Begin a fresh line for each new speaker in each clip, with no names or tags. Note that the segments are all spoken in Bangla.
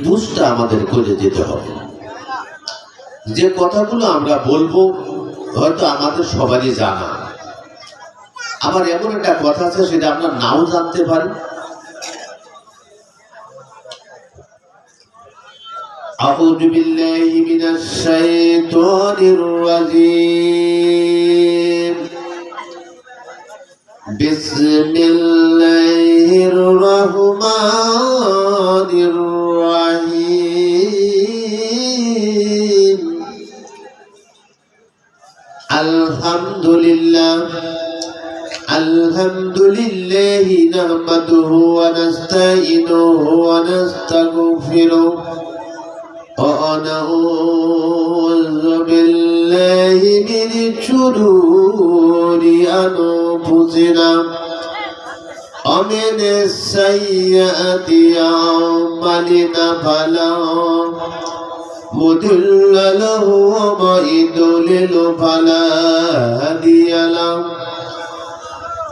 বুঝটা আমাদের করে যেতে হবে যে কথাগুলো আমরা বলবো হয়তো আমাদের সবারই জানা আবার এমন একটা কথা আছে সেটা আমরা নাও জানতে পারি أعوذ بالله من الشيطان الرجيم بسم الله الرحمن الرحيم الحمد لله الحمد لله نحمده ونستعينه ونستغفره ونعوذ بالله من شرور أنفسنا ومن السيئات أعمالنا فلا مضل له وما يضلل فلا هادي له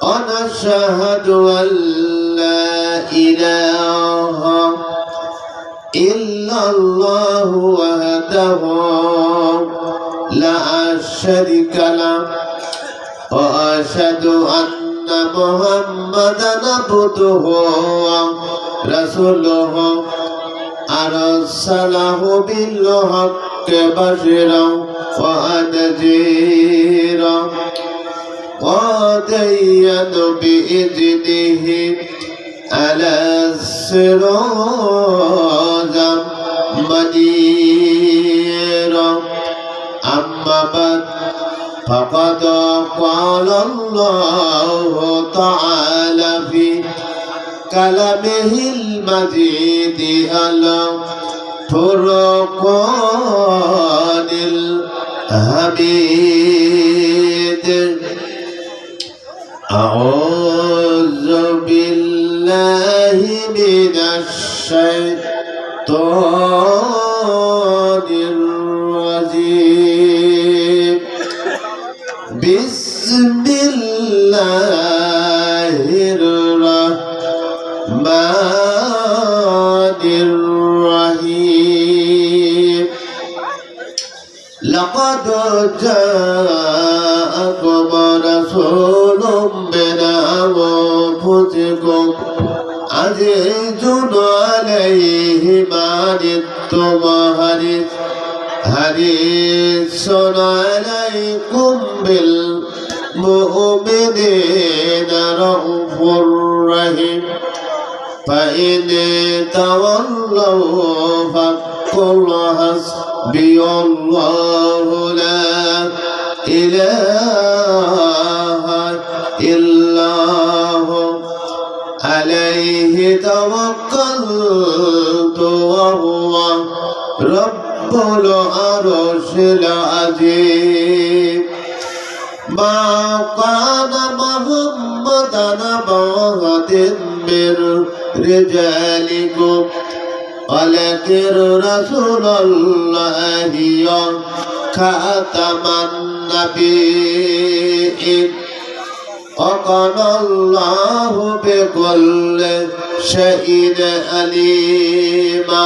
ونشهد أن لا إله إلا الله وحده. لا شريك له. وأشهد أن محمدا عبده ورسوله. أرسله بالحق بشيرا ونذيرا ودين بإذنه على الصراط منيرا أما بعد فقد قال الله تعالى في كلامه المجيد على فرقان الحميد أعوذ بالله من الشيطان عليه ما عنتم حريص حريص عليكم بالمؤمنين رؤوف رحيم فإن تولوا فقل حسبي الله لا إله رب العرش العظيم ما كان محمدا بعد من رجالكم ولكن رسول الله خاتم النبيين وقال الله بكل شيء عليما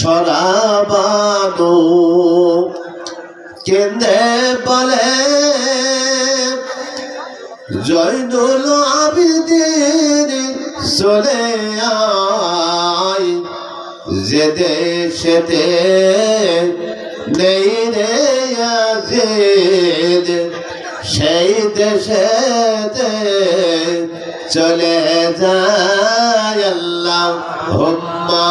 সরাবানু কেন্দে বলে, জয়নুল আবিদিন চলে আয়। যে দেশেতে নেই রে সেই দেশেতে চলে যায় আল্লাহ হুম্মা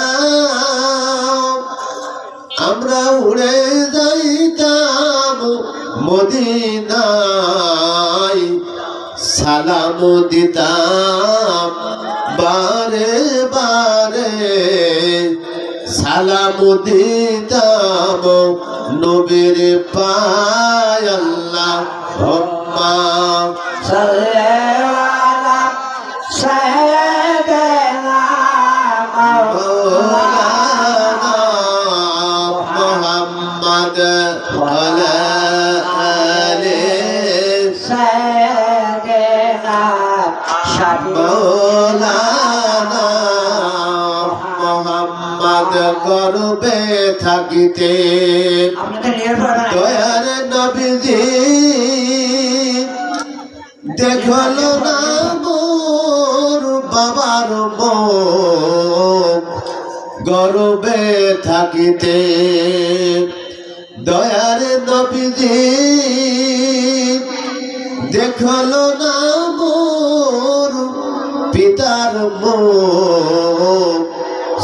উড়ে যাইতাম মদিনায় সালাম দিতাম। বারে বারে সালাম দিতাম। নবীর পায়াল্লা হম্মা। সাল্লাহ গর্বে থাকিতে দয়ার নবীজি দেখল না মোর বাবার গর্বে থাকিতে দয়ার নবীজি দেখল না পিতার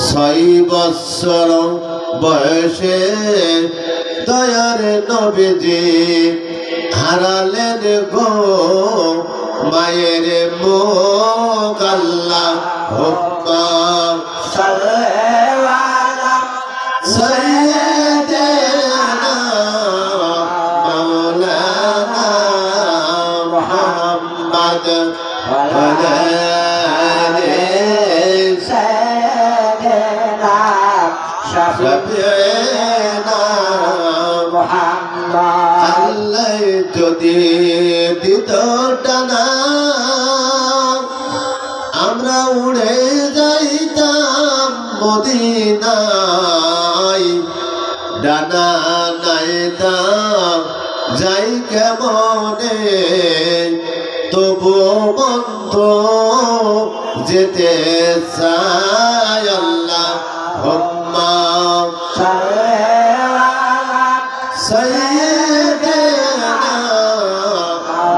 ছয় বৎসর বয়সে দয়ার নবীজি হারালেন গো। মায়ের মুখ আল্লাহ নাইতাম যাই কেমনে তবু বন্ধ যেতে চাই আল্লাহ হম্মা سيدنا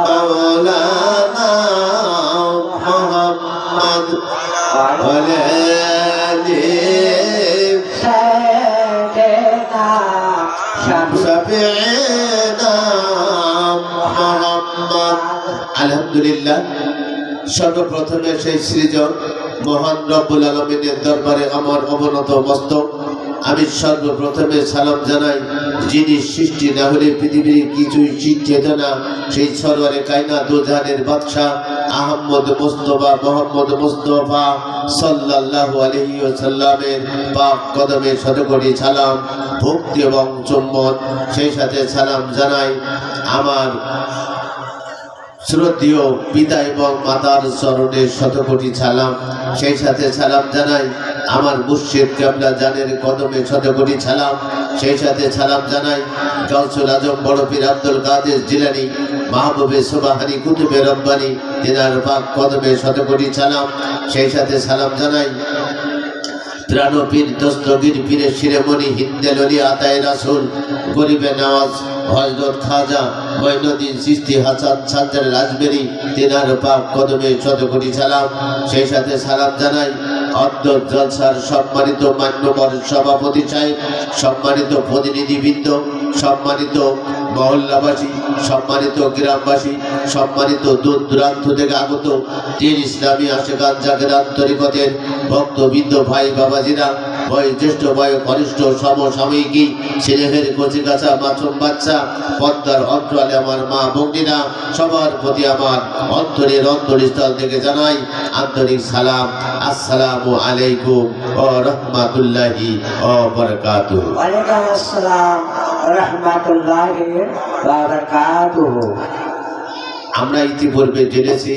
مولانا محمد وعلى সর্বপ্রথমে সেই সৃজন মহান রব্বুল আলমিনের দরবারে আমার অবনত মস্তক। আমি সর্বপ্রথমে সালাম জানাই, যিনি সৃষ্টি না হলে পৃথিবীর কিছুই সৃষ্টি হতো না। সেই সরওয়ারে কায়না দুজাহানের বাদশাহ আহম্মদ মুস্তফা, মোহাম্মদ মুস্তফা সাল্লাল্লাহু আলাইহি ওয়াসাল্লামের পাক কদমে শতকোটি সালাম, ভক্তি এবং চুম্বন। সেই সাথে সালাম জানাই, আমার শ্রদ্ধেয় পিতা এবং মাতার চরণে শতকোটি সালাম। সেই সাথে সালাম জানাই আমার মুর্শিদ কাবলা জানের কদমে শতকোটি সালাম। সেই সাথে সালাম জানাই গৌসুল আজম বড় পীর আব্দুল কাদের জিলানি, মাহবুবে সুবাহানি কুতুবে রব্বানি, তেনার পাক কদমে শতকোটি সালাম। সেই সাথে সালাম জানাই প্রাণপীর দস্তগীর পীরে শিরেমণি হিন্দেলরি আতায় রাসুল, গরিবে নওয়াজ, হজরত খাজা মঈনুদ্দিন সিস্তি, হাসান সাজ্জার রাজবেরি, তেনার পাক কদমে শত কোটি সালাম। সেই সাথে সালাম জানাই অর্ধ জলসার সম্মানিত মান্যবর সভাপতি সাহেব, সম্মানিত প্রতিনিধিবৃন্দ, সম্মানিত মহল্লাবাসী, সম্মানিত গ্রামবাসী, সম্মানিত দূর দূরান্ত থেকে আগত তিন ইসলামী আশেখান জাগের আন্তরিকতের ভক্তবৃন্দ ভাই বাবাজিরা বয় জ্যেষ্ঠ বয় কনিষ্ঠ সমসাময়িকী ছেলেহের কচি কাছা মাছম বাচ্চা, পদ্মার অন্তরালে আমার মা বন্দিনা সবার প্রতি আমার অন্তরের অন্তরস্থল থেকে জানাই আন্তরিক সালাম। আসসালাম আলাইকুম ও রহমাতুল্লাহি ও
ওয়ালাইকুম আসসালাম।
আমরা ইতিপূর্বে জেনেছি,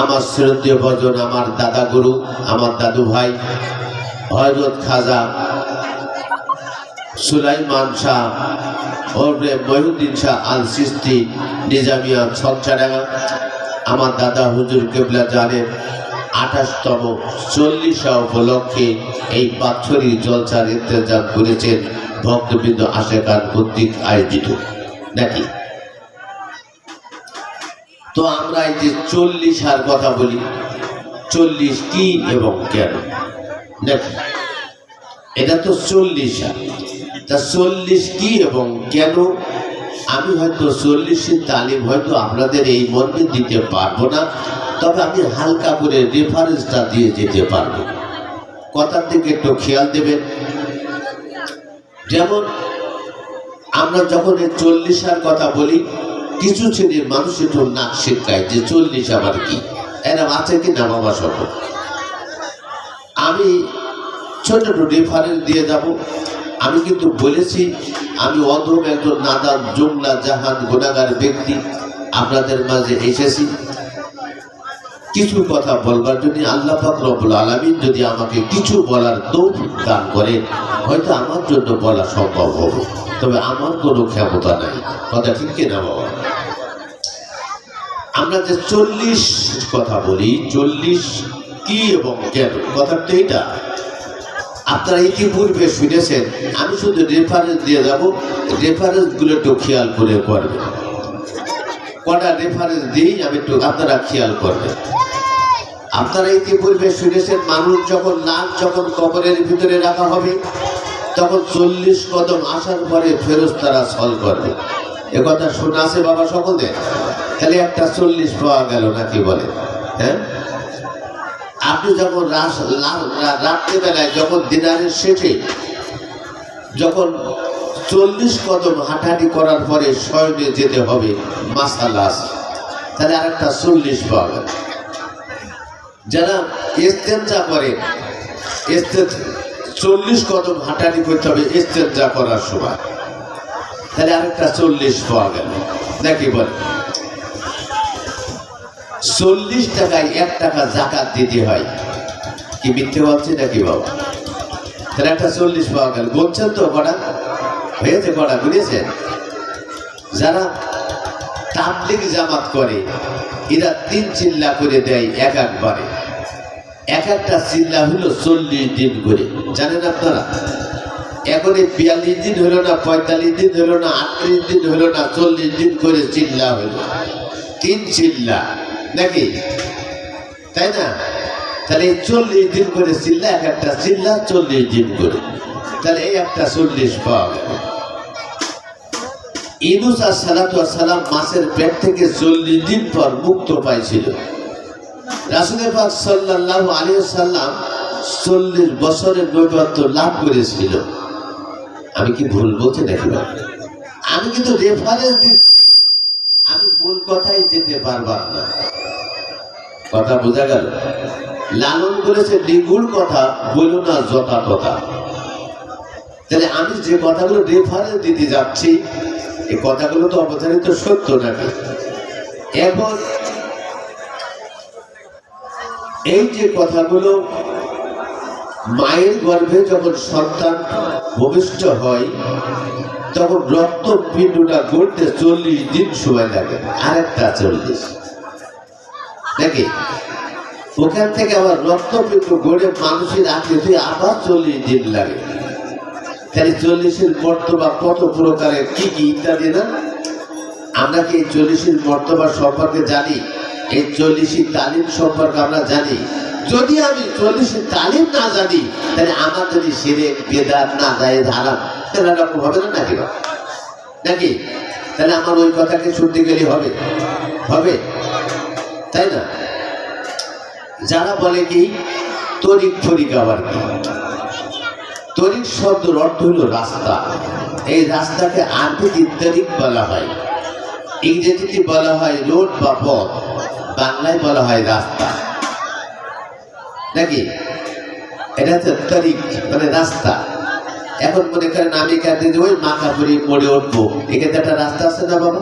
আমার শ্রদ্ধেয় ভজন আমার দাদা গুরু, আমার দাদু ভাই হজরত খাজা সুলাইমান শাহ ওরফে মহিউদ্দিন শাহ আল সিস্তি নিজামিয়া ছকছাডাঙ্গা আমার দাদা হুজুর কেবলা জানেন আঠাশতম চল্লিশা উপলক্ষে এই বাৎসরিক জলসার ইন্তজাম করেছেন। ভক্তবৃন্দ আশেকার কর্তৃক আয়োজিত। নাকি? তো আমরা এই যে চল্লিশ আর কথা বলি, চল্লিশ কি এবং কেন? দেখো এটা তো চল্লিশ আর তা চল্লিশ কি এবং কেন? আমি হয়তো চল্লিশের তালিম হয়তো আপনাদের এই মর্মে দিতে পারব না, তবে আমি হালকা করে রেফারেন্সটা দিয়ে যেতে পারব। কথার দিকে একটু খেয়াল দেবেন। যেমন আমরা যখন এই চল্লিশার কথা বলি, কিছু শ্রেণির মানুষ একটু নাক শিক্ষায় যে চল্লিশ আবার কি? এরম আছে কি না বাবা সব? আমি ছোট ছোট রেফারেন্স দিয়ে যাব। আমি কিন্তু বলেছি, আমি অধম একজন নাদান জুমলা জাহান গুণাগার ব্যক্তি। আপনাদের মাঝে এসেছি। কিছু কথা বলবার জন্য আল্লাহ রব্বুল আলামিন যদি আমাকে কিছু বলার তৌফিক দান করে হয়তো আমার জন্য বলা সম্ভব হবে। তবে আমার কোনো ক্ষমতা নাই। কথা ঠিক কিনা বাবা? আমরা যে চল্লিশ কথা বলি, চল্লিশ কি এবং কেন? কথা তো এটা আপনারা ইতিপূর্বে শুনেছেন, আমি শুধু রেফারেন্স দিয়ে যাব রেফারেন্সগুলো একটু খেয়াল করে করবেন কটা রেফারেন্স দিই, আমি একটু আপনারা খেয়াল করবেন। আপনারা ইতিপূর্বে শুনেছেন, মানুষ যখন নাক যখন কবরের ভিতরে রাখা হবে, তখন চল্লিশ কদম আসার পরে ফেরত তারা সল করবে। এ কথা শোনা আছে বাবা সকলদের? তাহলে একটা চল্লিশ পাওয়া গেল নাকি বলে? হ্যাঁ? আপনি যখন রাত্রিবেলায় যখন দিনারের শেষে যখন চল্লিশ কদম হাঁটাহাঁটি করার পরে শয়নে যেতে হবে মাসালাস তাহলে আরেকটা চল্লিশ পাওয়া গেল। যারা ইস্তেঞ্জা করে ইস্তে- চল্লিশ কদম হাঁটাহাঁটি করতে হবে ইস্তেঞ্জা করার সময়। তাহলে আরেকটা চল্লিশ পাওয়া গেল। নাকি বলে। চল্লিশ টাকায় এক টাকা জাকাত দিতে হয়। কি মিথ্যে বলছে নাকি বাবা? তাহলে একটা চল্লিশ পাওয়া গেল। বলছেন তো কটা হয়েছে কটা বুঝেছেন? যারা তাবলিগ জামাত করে, এরা তিন চিল্লা করে দেয় এক একবারে। এক একটা চিল্লা হলো চল্লিশ দিন করে। জানেন আপনারা? এখন এই বিয়াল্লিশ দিন হলো না, পঁয়তাল্লিশ দিন হলো না, আটত্রিশ দিন হলো না, চল্লিশ দিন করে চিল্লা হলো। তিন চিল্লা। নাকি? তাই না? তাহলে এই চল্লিশ দিন করে চিল্লা, এক একটা চিল্লা চল্লিশ দিন করে। তাহলে এই একটা চল্লিশ পাওয়া গেল। ইনুস আর সালাতু সালাম মাসের পেট থেকে চল্লিশ দিন পর মুক্ত পাইছিল। রাসুলের পাক সাল্লাহ আলী সাল্লাম চল্লিশ বছরের নৈবত্য লাভ করেছিল। আমি কি ভুল বলছি নাকি? আমি কিন্তু রেফারেন্স দিচ্ছি। আমি মূল কথাই যেতে পারবার না। কথা বোঝা গেল? লালন বলেছে নিগুড় কথা, বলো না যথা তথা তাহলে আমি যে কথাগুলো রেফারেন্স দিতে যাচ্ছি এই কথাগুলো তো অবধারিত সত্য নাকি এখন এই যে কথাগুলো মায়ের গর্ভে যখন সন্তান ভূমিষ্ঠ হয়, তখন রক্ত পিণ্ডটা গড়তে চল্লিশ দিন সময় লাগে। আরেকটা চল্লিশ। নাকি ওখান থেকে আবার রক্তপিণ্ড গড়ে মানুষের আকৃতি আবার চল্লিশ দিন লাগে। তাহলে চল্লিশের মর্তবা কত প্রকারের, কি কি ইত্যাদি না? আমরা কি এই চল্লিশের মর্তবা সম্পর্কে জানি? এই চল্লিশের তালিম সম্পর্কে আমরা জানি। যদি আমি চল্লিশের তালিম না জানি, তাহলে আমার যদি সেরে বেদার না যায় ধারাম তাহলে এরকম হবে না নাকি? নাকি? তাহলে আমার ওই কথাকে শুনতে গেলে হবে। হবে? তাই না? যারা বলে কি? তরিক ফরিক আবার কি? তরিক শব্দের অর্থ হলো রাস্তা। এই রাস্তাকে আরবিতে তরিক বলা হয়। ইংরেজিতে বলা হয় রোড বা পথ, বাংলায় বলা হয় রাস্তা। নাকি? এটা হচ্ছে তরিক মানে রাস্তা। এখন মনে করেন আমি কাঁদতে যে ওই মাখাপুরি মোড়ে উঠবো। এখানে একটা রাস্তা আছে না বাবা?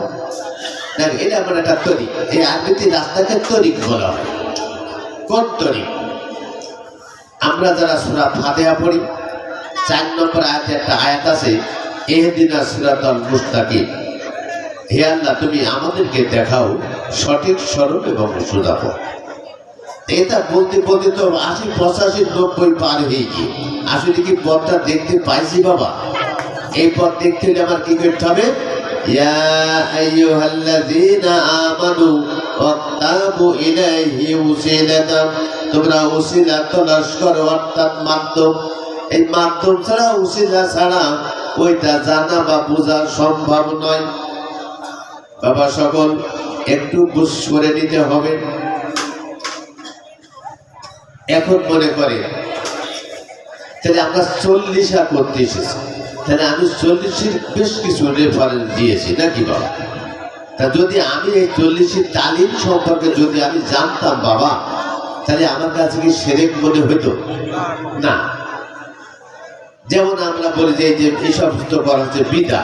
না এটা আমার একটা তরিক এই আরবিতে রাস্তাকে তরিক বলা হয়। কোন তরিক আমরা যারা সুরা ফাতেহা পড়ি চার নম্বর আয়াতে একটা আয়াত আছে, এহদিনা সুরাতল মুস্তাকিম। হে আল্লাহ, তুমি আমাদেরকে দেখাও সঠিক স্বরূপ এবং সুদাপ এটা বলতে বলতে তো আশি, পঁচাশি, নব্বই পার হয়ে গিয়ে। আসলে কি পথটা দেখতে পাইছি বাবা? এই পথ দেখতে হলে আমার কি করতে হবে? ইয়া আইয়ুহাল্লাযীনা আমানু ওয়াত্তাবু ইলাইহি উসিলাতাম। তোমরা উসিলা তলাশ করো অর্থাৎ মাধ্যম। এই মাধ্যম ছাড়া, উসিলা ছাড়া ওইটা জানা বা বোঝা সম্ভব নয়। বাবা সকল, একটু বুঝ করে নিতে হবে। এখন মনে করে, তাহলে আমরা চল্লিশা করতে এসেছি। তাহলে আমি চল্লিশের বেশ কিছু রেফারেন্স দিয়েছি, নাকি বাবা? তা যদি আমি এই চল্লিশের তালিম সম্পর্কে যদি আমি জানতাম বাবা, তাহলে আমার কাছে কি সেরেক মনে হইতো? না। যেমন আমরা বলি যে এই সমস্ত করা হচ্ছে বিদা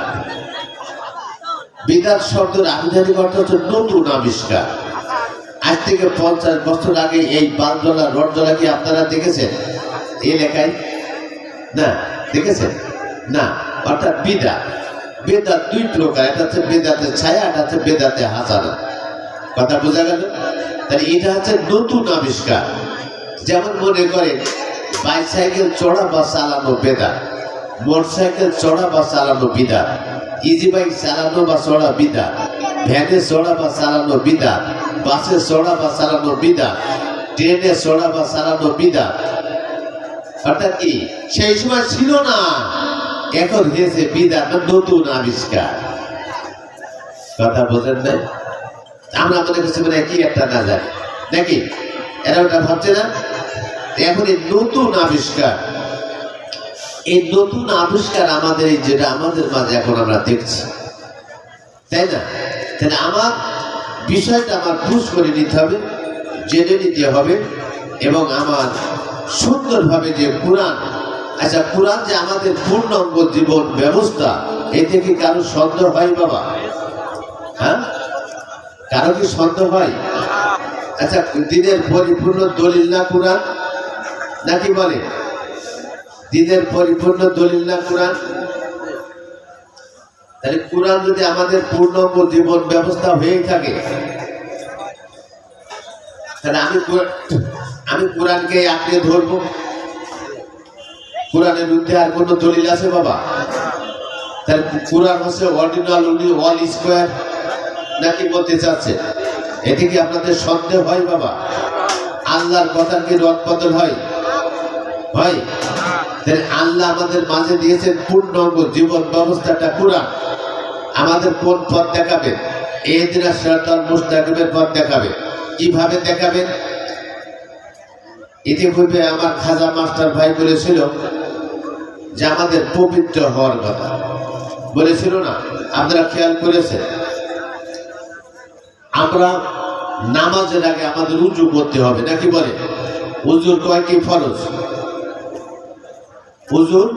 বিদাত শব্দের আবিধানিক অর্থ হচ্ছে নতুন আবিষ্কার। আজ থেকে পঞ্চাশ বছর আগে এই বালজলা রডজলা কি আপনারা দেখেছেন? এই লেখায়? না, দেখেছেন? না, অর্থাৎ বিদা বেদাত দুই প্রকার এটা হচ্ছে বেদাতে ছায়া এটা হচ্ছে বেদাতে হাসানা কথা বোঝা গেল? তাহলে এটা হচ্ছে নতুন আবিষ্কার। যেমন মনে করেন বাইসাইকেল চড়া বা চালানো বেদা, মোটরসাইকেল চড়া বা চালানো বিদা ইজি বাইক চালানো বা চড়া বিদা ভ্যানে চড়া বা চালানো বিদা বাসে চড়া বা চালানো বিদা ট্রেনে চড়া বা চালানো বিদা। অর্থাৎ কি? সেই সময় ছিল না। এখন হয়েছে বিদা নতুন আবিষ্কার। কথা বোঝেন নাই? আমরা মনে করছি মানে কি একটা না জানি নাকি? এরা ওটা ভাবছে না? এখন এই নতুন আবিষ্কার, এই নতুন আবিষ্কার আমাদের এই যেটা আমাদের মাঝে এখন আমরা দেখছি, তাই না? তাহলে আমার বিষয়টা আমার বুঝ করে নিতে হবে, জেনে নিতে হবে, এবং আমার সুন্দরভাবে যে কোরআন আচ্ছা কোরআন যে আমাদের পূর্ণাঙ্গ জীবন ব্যবস্থা, এতে কি কারও সন্দেহ হয় বাবা? হ্যাঁ? কারও কি সন্দেহ হয়? আচ্ছা দিনের পরিপূর্ণ দলিল না কোরআন? নাকি বলে? দিনের পরিপূর্ণ দলিল না কোরআন? তাহলে কোরআন যদি আমাদের পূর্ণাঙ্গ জীবন ব্যবস্থা হয়ে থাকে, তাহলে আমি আমি কোরআনকে আঁকড়ে ধরবো? কোরআনের বিরুদ্ধে আর কোনো দলিল আছে বাবা? তাহলে কোরআন হচ্ছে অরিজিনাল উনি অল স্কোয়ার নাকি বলতে চাচ্ছে? এতে কি আপনাদের সন্দেহ হয় বাবা? আল্লাহর কথার কি রদ হয়? হয় আল্লাহ আমাদের মাঝে দিয়েছেন পূর্ণাঙ্গ জীবন ব্যবস্থাটা কোরআন আমাদের কোন পথ দেখাবেন এই দিনের সরকার মুস্তাকিমের পথ দেখাবে। কীভাবে দেখাবেন ইতিপূর্বে আমার খাজা মাস্টার ভাই বলেছিল যে আমাদের পবিত্র হওয়ার কথা। বলেছিল না? আপনারা খেয়াল করেছেন? আমরা নামাজের আগে আমাদের উজু করতে হবে, নাকি বলে? উজুর কয়টি ফরজ? উজুর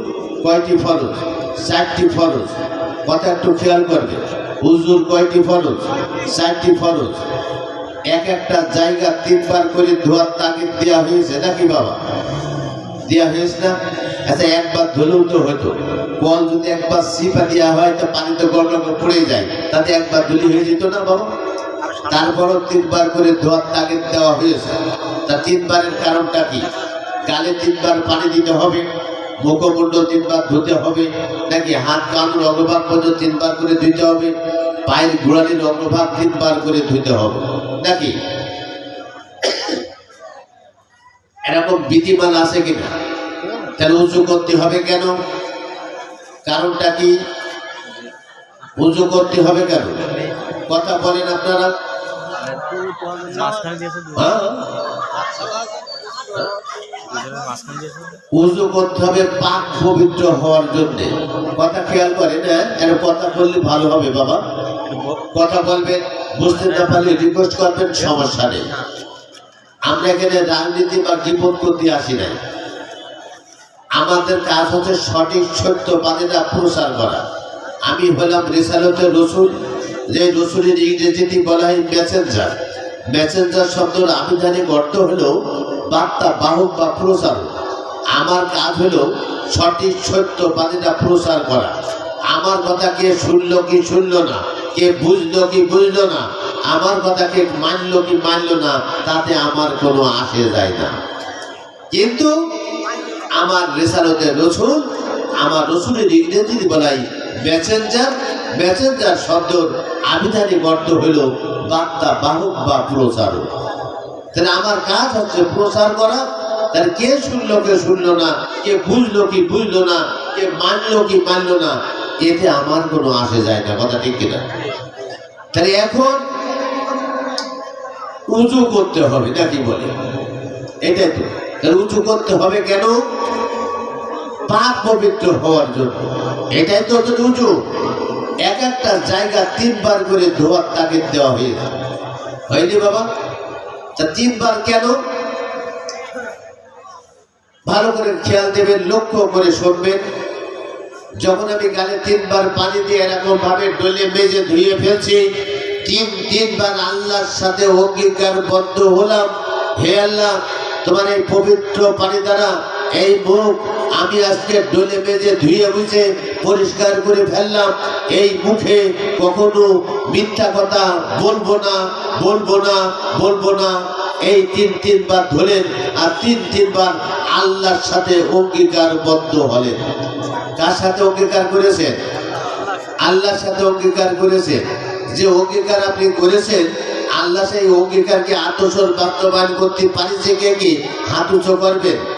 কয়টি ফরজ? চারটি ফরজ। কথা একটু খেয়াল করবে। উজুর কয়টি ফরজ? চারটি ফরজ। এক একটা জায়গা তিনবার করে ধোয়ার তাগিদ দেওয়া হয়েছে নাকি বাবা? দেওয়া হয়েছে না? আচ্ছা একবার ধুলেও তো হতো। কল যদি একবার সিপা দেওয়া হয়, তো পানি তো গড় পড়ে যায়। তাতে একবার ধুলি হয়ে যেত না বাবা? তারপরও তিনবার করে ধোয়ার তাগিদ দেওয়া হয়েছে। তা তিনবারের কারণটা কি? গালে তিনবার পানি দিতে হবে। মুখমুণ্ড তিনবার ধুতে হবে নাকি হাত কানুর অগ্রভাগ পর্যন্ত তিনবার করে ধুতে হবে পায়ের গোড়ালির অগ্রভাগ তিনবার করে ধুতে হবে নাকি? এরকম বিধিমাল আছে কিনা? তাহলে উঁচু করতে হবে কেন? কারণটা কি? উজু করতে হবে কেন? কথা বলেন আপনারা। উজু করতে হবে, পাক পবিত্র হওয়ার জন্য। কথা খেয়াল করেন এটা কথা বললে ভালো হবে, বাবা। কথা বলবেন, বুঝতে না পারলে রিকোয়েস্ট করবেন, সমস্যা নেই। আমরা এখানে রাজনীতি বা বিপদ করতে আসি নাই। আমাদের কাজ হচ্ছে সঠিক সত্য বাদেটা প্রচার করা। আমি হলাম রেসালতের রসুল। যে রসুলের ইংরেজিতে বলা হয় মেসেঞ্জার মেসেঞ্জার শব্দের জানি অর্থ হলো বার্তা, বাহক বা প্রচারক আমার কাজ হলো সঠিক, সত্য বাদেটা প্রচার করা। আমার কথা কে শুনলো কি শুনলো না, কে বুঝলো কি বুঝলো না, আমার কথা কে মানলো কি মানলো না, তাতে আমার কোনো আসে যায় না। কিন্তু আমার রেসালতের রসুন আমার রসুনের ইংরেজি বলাই মেসেঞ্জার মেসেঞ্জার শব্দর আবিধানিক অর্থ হইল বার্তা, বাহক বা প্রচারক। তাহলে আমার কাজ হচ্ছে প্রচার করা। তাহলে কে শুনলো কে শুনলো না? কে বুঝলো, কি বুঝলো না? কে মানলো, কি মানলো না? এতে আমার কোনো আসে যায় না, কথা ঠিক কিনা? তাহলে এখন উঁচু করতে হবে নাকি বলে? এটাই তো। তাহলে উঁচু করতে হবে কেন? পাক পবিত্র হওয়ার জন্য। এটাই তো উঁচু। এক একটা জায়গা তিনবার করে ধোয়ার তাগিদ দেওয়া হয়েছে হয়নি বাবা? তা তিনবার কেন? ভালো করে খেয়াল দেবেন, লক্ষ্য করে শুনবেন। যখন আমি গালে তিনবার পানি দিয়ে এরকম ভাবে ডলে মেজে ধুয়ে ফেলছি, তিন, তিনবার আল্লাহর সাথে অঙ্গীকারবদ্ধ হলাম। হে আল্লাহ, তোমার এই পবিত্র পানি দ্বারা এই মুখ আমি আজকে ডলে মেজে ধুয়ে বুঝে পরিষ্কার করে ফেললাম। এই মুখে কখনো মিথ্যা কথা বলব না বলব না বলব না। এই তিন, তিনবার ধরেন আর তিন, তিনবার আল্লাহর সাথে অঙ্গীকারবদ্ধ হলেন। কার সাথে অঙ্গীকার করেছেন? আল্লাহর সাথে অঙ্গীকার করেছেন। যে অঙ্গীকার আপনি করেছেন, আল্লাহ সেই অঙ্গীকারকে আত্মসর বাস্তবায়ন করতে পারিছে কে কি? হাত উঁচু করবেন?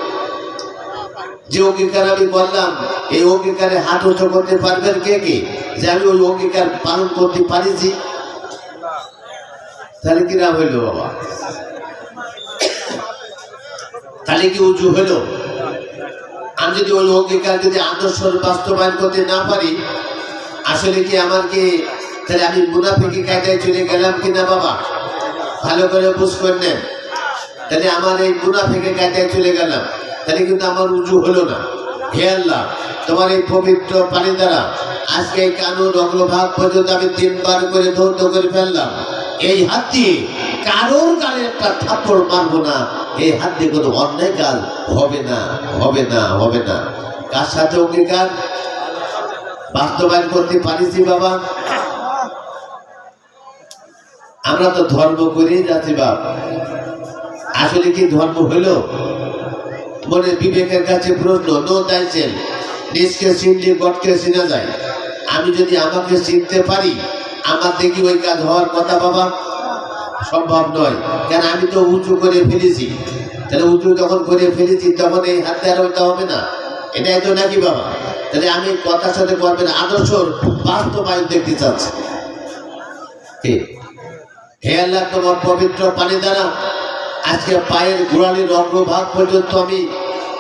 যে অঙ্গীকার আমি বললাম এই অঙ্গীকারে হাত উঁচু করতে পারবেন কে কি? যে আমি ওই অঙ্গীকার পালন করতে পারিছি। তাহলে কিনা হইল বাবা? তাহলে কি উঁচু হইল? আমি যদি ওই অঙ্গীকার যদি আদর্শ বাস্তবায়ন করতে না পারি, আসলে কি আমার কি, তাহলে আমি মুনাফিকি কায়দায় চলে গেলাম কিনা বাবা? ভালো করে বুঝ করলেন তাহলে আমার এই মুনাফিকে কায়দায় চলে গেলাম। তাহলে কিন্তু আমার উঁচু হলো না। হে আল্লাহ, তোমার এই পবিত্র পানি দ্বারা আজকে এই কানুন অগ্রভাগ পর্যন্ত আমি তিনবার করে ধৌত করে ফেললাম। এই হাত দিয়ে কারোর গালে একটা থাপ্পড় মারবো না। এই হাত দিয়ে কোনো অন্যায় কাজ হবে না হবে না হবে না। কার সাথে অঙ্গীকার? বাস্তবায়ন করতে পারিছি বাবা? আমরা তো ধর্ম করেই যাচ্ছি বাপ। আসলে কি ধর্ম হইল মনে বিবেকের কাছে প্রশ্ন, নো চাইছেন নিজকে চিনলে গটকে চিনা যায়। আমি যদি আমাকে চিনতে পারি, আমার দেখি ওই কাজ হওয়ার কথা বাবা, সম্ভব নয়। কেন আমি তো উঁচু করে ফেলেছি। তাহলে উঁচু যখন করে ফেলেছি, তখন এই হাতে আর ওইটা হবে না। এটাই তো নাকি বাবা? তাহলে আমি কথার সাথে করবেন আদর্শ বাস্তবায়ন দেখতে চাচ্ছি? হে আল্লাহ, তোমার পবিত্র পানি দ্বারা আজকে পায়ের গোড়ালির অগ্রভাগ পর্যন্ত আমি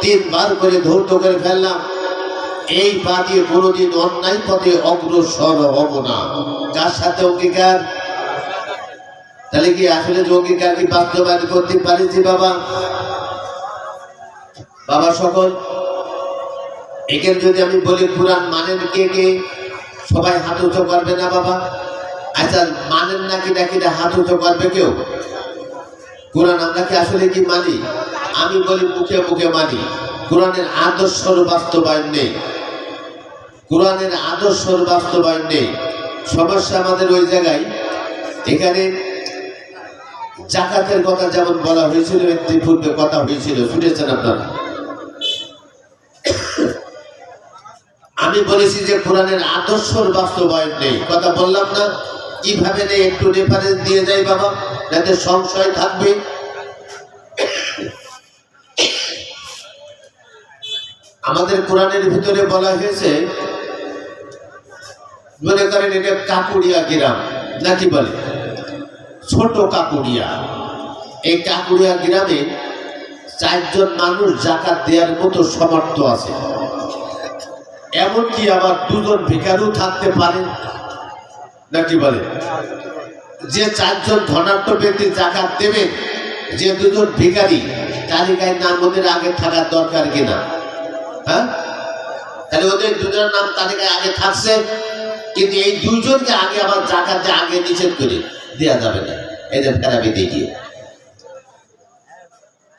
তিনবার করে ধৌত করে ফেললাম। এই পা দিয়ে কোনোদিন অন্যায় পথে অগ্রসর হব না। যার সাথে অঙ্গীকার, তাহলে কি আসলে যে অঙ্গীকার কি বাস্তবায়ন করতে পারিছি বাবা? বাবা সকল, একে যদি আমি বলি কোরআন মানেন কে কে? সবাই হাত উঁচু করবে না বাবা? আচ্ছা মানেন নাকি নাকি না হাত উঁচু করবে কেউ? কোরআন আমরা কি আসলে কি মানি? আমি বলি মুখে মুখে মানি। কোরআনের আদর্শর বাস্তবায়ন নেই। কোরআনের আদর্শর বাস্তবায়ন নেই। সমস্যা আমাদের ওই জায়গায়। এখানে জাকাতের কথা যেমন বলা হয়েছিল, একটি পূর্বে কথা হয়েছিল। শুনেছেন আপনারা? আমি বলেছি যে কোরআনের আদর্শর বাস্তবায়ন নেই। কথা বললাম না? কীভাবে নেই? একটু রেফারেন্স দিয়ে যাই বাবা। যাতে সংশয় থাকবে। আমাদের কোরআনের ভিতরে বলা হয়েছে, মনে করেন এটা কাকুড়িয়া গ্রাম, নাকি বলে? ছোট কাকুড়িয়া। এই কাকুড়িয়া গ্রামে চারজন মানুষ জাকাত দেওয়ার মতো সমর্থ আছে। এমনকি আবার দুজন ভিকারু থাকতে পারে, নাকি বলে? যে চারজন ধনাঢ্য ব্যক্তি জাকাত দেবে, যে দুজন ভিখারি, তালিকায় নাম ওদের আগে থাকার দরকার কিনা? হ্যাঁ? তাহলে ওদের দুজনের নাম তালিকায় আগে থাকছে, কিন্তু এই দুজনকে আগে আবার জাকাত যে আগে নিষেধ করে দেওয়া যাবে না। এদের ফেরাবি দেখিয়ে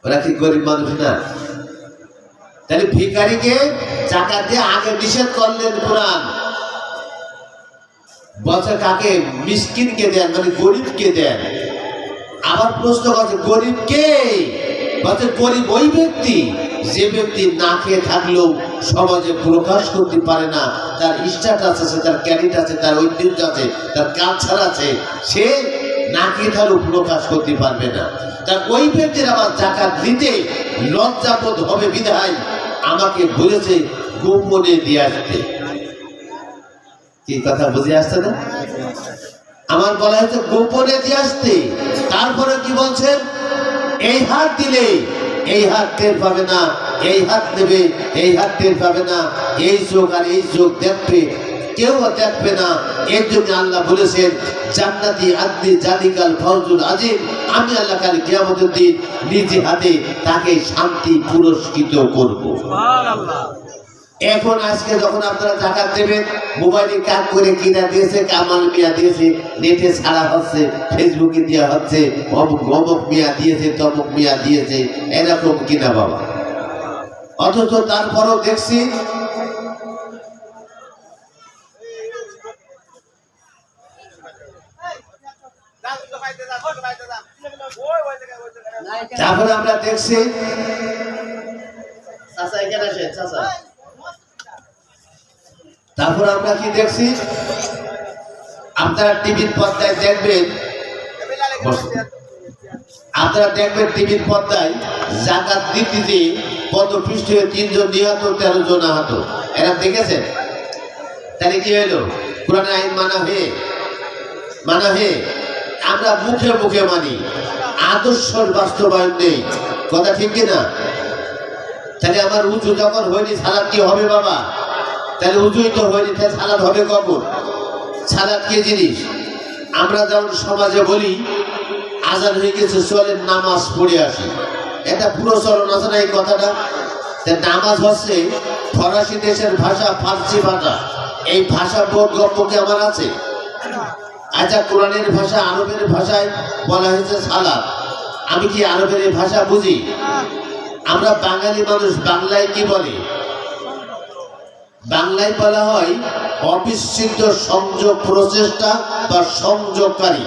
ওরা কি গরিব মানুষ না? তাহলে ভিখারিকে জাকাত দিয়ে আগে নিষেধ করলেন কোরআন। বলছে কাকে? মিসকিনকে দেন মানে গরিবকে দেন। আবার প্রশ্ন করছে, গরিব কে? বলছে, গরিব ওই ব্যক্তি, যে ব্যক্তি না খেয়ে থাকলেও সমাজে প্রকাশ করতে পারে না। তার স্ট্যাটাস আছে তার ক্যারিট আছে, তার ঐতিহ্য আছে, তার কালচার আছে, সে না খেয়ে থাকলেও প্রকাশ করতে পারবে না। তার ওই ব্যক্তির আবার জাকাত দিতে লজ্জাবোধ হবে বিধায় আমাকে বলেছে, গোপনে দিয়ে আসতে। কি কথা বুঝে আসছে না? আমার বলা হয়েছে গোপনে দিয়ে আসতে। তারপরে কি বলছেন এই হাত দিলে, এই হাত টের পাবে না, এই হাত দেবে, এই হাত টের পাবে না, এই চোখ আর এই চোখ দেখবে। কেউ দেখবে না। এর জন্য আল্লাহ বলেছেন, জান্নাতি আদনি জালিকাল ফৌজুল আজিম। আমি আল্লাহ কাল কিয়ামতের দিন নিজে হাতে তাকে শান্তি পুরস্কৃত করব। এখন আজকে যখন আপনারা জাকাত দেবেন, মোবাইলে কাজ করে কিনা দিয়েছে, কামাল মিয়া দিয়েছে, নেটে ছাড়া হচ্ছে, ফেসবুকে দেওয়া হচ্ছে অমুক মিয়া দিয়েছে, তমুক মিয়া দিয়েছে, এরকম কিনা বাবা। অথচ তারপরও দেখছি, তারপরে আমরা দেখছি, চাচা, এখানে আসেন, চাচা। তারপর আমরা কি দেখছি? আপনারা টিভির পর্দায় দেখবেন, আপনারা দেখবেন টিভির পর্দায় জাকাত দিতে যে পদপৃষ্ঠ হয়ে তিনজন নিহত তেরো জন আহত। এরা দেখেছেন? তাহলে কি হলো? কোরআন আইন মানা হয়ে মানা হয়ে আমরা মুখে মুখে মানি, আদর্শর বাস্তবায়ন নেই। কথা ঠিক কিনা? তাহলে আমার উঁচু যখন হয়নি সালাদ কি হবে বাবা? তাহলে উঁচুই তো হয়নি, তাহলে সালাদ হবে কখন? সালাদ কে জিনিস? আমরা যেমন সমাজে বলি, আজান হয়ে গেছে, চলে, নামাজ পড়ে আসে। এটা পুরো চলন আছে না এই কথাটা? নামাজ হচ্ছে ফরাসি দেশের ভাষা, ফার্সি ভাষা। এই ভাষা বোধ গল্প কি আমার আছে। আচ্ছা কোরআনের ভাষা, আরবের ভাষায় বলা হয়েছে সালাদ। আমি কি আরবের ভাষা বুঝি? আমরা বাঙালি মানুষ বাংলায় কি বলে? বাংলায় বলা হয় অবিচ্ছিন্ন সংযোগ প্রচেষ্টা বা সংযোগকারী।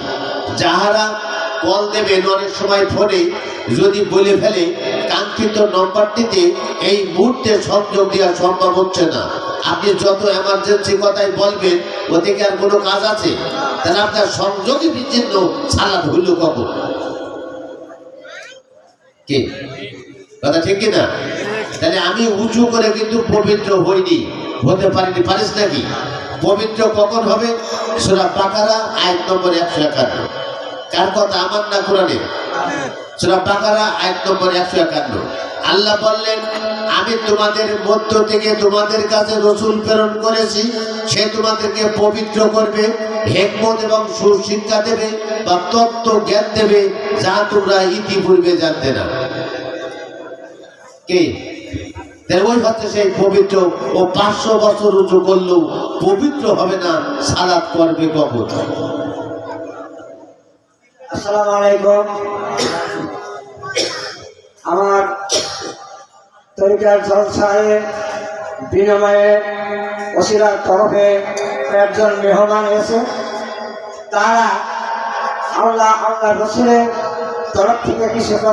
যাহারা কল দেবেন অনেক সময় ফোনে, যদি বলে ফেলে, কাঙ্ক্ষিত নম্বরটিতে এই মুহূর্তে সংযোগ দেওয়া সম্ভব হচ্ছে না। আপনি যত এমার্জেন্সি কথাই বলবেন, ওতে কি আর কোনো কাজ আছে? তাহলে আপনার সংযোগই বিচ্ছিন্ন সালাদ হইল কখন? কে? কথা ঠিক কিনা? তাহলে আমি উঁচু করে কিন্তু পবিত্র হইনি। হতে পারিনি পারিস নাকি? পবিত্র কখন হবে? সুরা পাকারা আয়াত নম্বর একশো একান্ন। কার কথা? আমার না কোরআনে সুরা পাকারা আয়াত নম্বর একশো একান্ন। আল্লাহ বললেন, আমি তোমাদের মধ্য থেকে তোমাদের কাছে রসুল প্রেরণ করেছি। সে তোমাদেরকে পবিত্র করবে, হেকমত এবং সুশিক্ষা দেবে বা তত্ত্ব জ্ঞান দেবে যা তোমরা ইতিপূর্বে জানতে না। কে? ওই হচ্ছে সেই পবিত্র ও পাঁচশো বছর উঁচু করলেও পবিত্র হবে না সালাদ করবে কখন?
আলাইকুম। আমার তরিকার বিনিময়ে ওসিরার তরফে একজন মেহমান এসে তারা আল্লাহ আল্লাহ রসুলের তরফ থেকে কিছু কথা